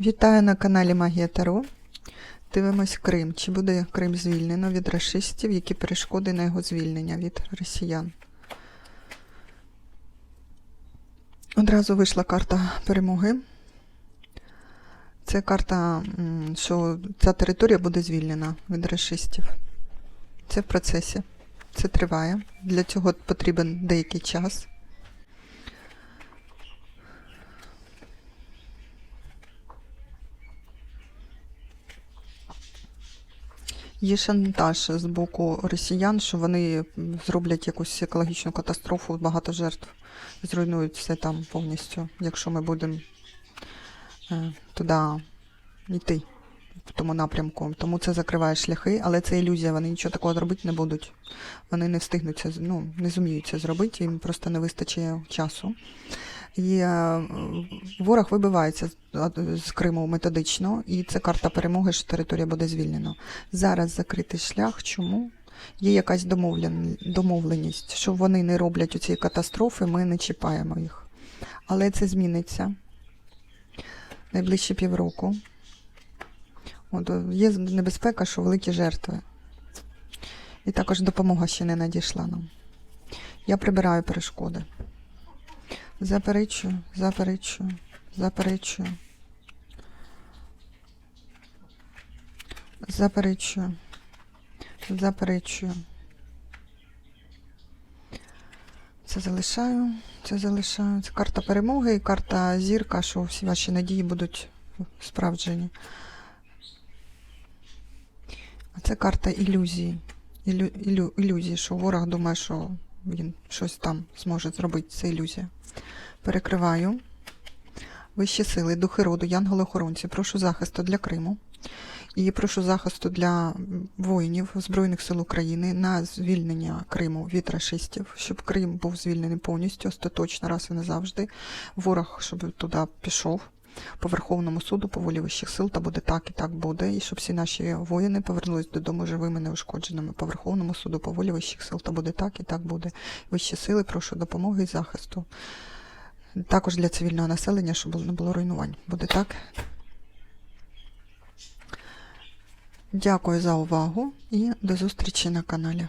Вітаю на каналі Магія Таро. Дивимось Крим. Чи буде Крим звільнено від расистів, які перешкоди на його звільнення від росіян? Одразу вийшла карта перемоги. Це карта, що ця територія буде звільнена від расистів. Це в процесі. Це триває. Для цього потрібен деякий час. Є шантаж з боку росіян, що вони зроблять якусь екологічну катастрофу, багато жертв зруйнують все там повністю, якщо ми будемо е, туди йти, в тому напрямку. Тому це закриває шляхи, але це ілюзія, вони нічого такого зробити не будуть. Вони не встигнуть це, ну, не зуміють це зробити, їм просто не вистачає часу. І е, ворог вибивається з- Криму методично, і це карта перемоги, що територія буде звільнена. Зараз закритий шлях. Чому? Є якась домовленість, що вони не роблять у цієї катастрофи, ми не чіпаємо їх. Але це зміниться найближчі півроку. От, е, є небезпека, що великі жертви. І також допомога ще не надійшла нам. Я прибираю перешкоди. Заперечую, заперечую, заперечую. Заперечую. Заперечую. Це залишаю, це залишаю. Це карта перемоги і карта зірка, що всі ваші надії будуть справджені. Це карта ілюзії. Ілю, ілю, ілюзії, що ворог думає, що він щось там зможе зробити. Це ілюзія. Перекриваю. Вищі сили, духи роду, янголи-охоронці, прошу захисту для Криму. І прошу захисту для воїнів Збройних сил України на звільнення Криму від рашистів, щоб Крим був звільнений повністю, остаточно, раз і назавжди. Ворог, щоб туди пішов по Верховному суду, по волі вищих сил, та буде так і так буде. І щоб всі наші воїни повернулись додому живими, неушкодженими по Верховному суду, по волі вищих сил, та буде так і так буде. Вищі сили, прошу допомоги і захисту. Також для цивільного населення, щоб не було руйнувань. Буде так. Дякую за увагу і до зустрічі на каналі.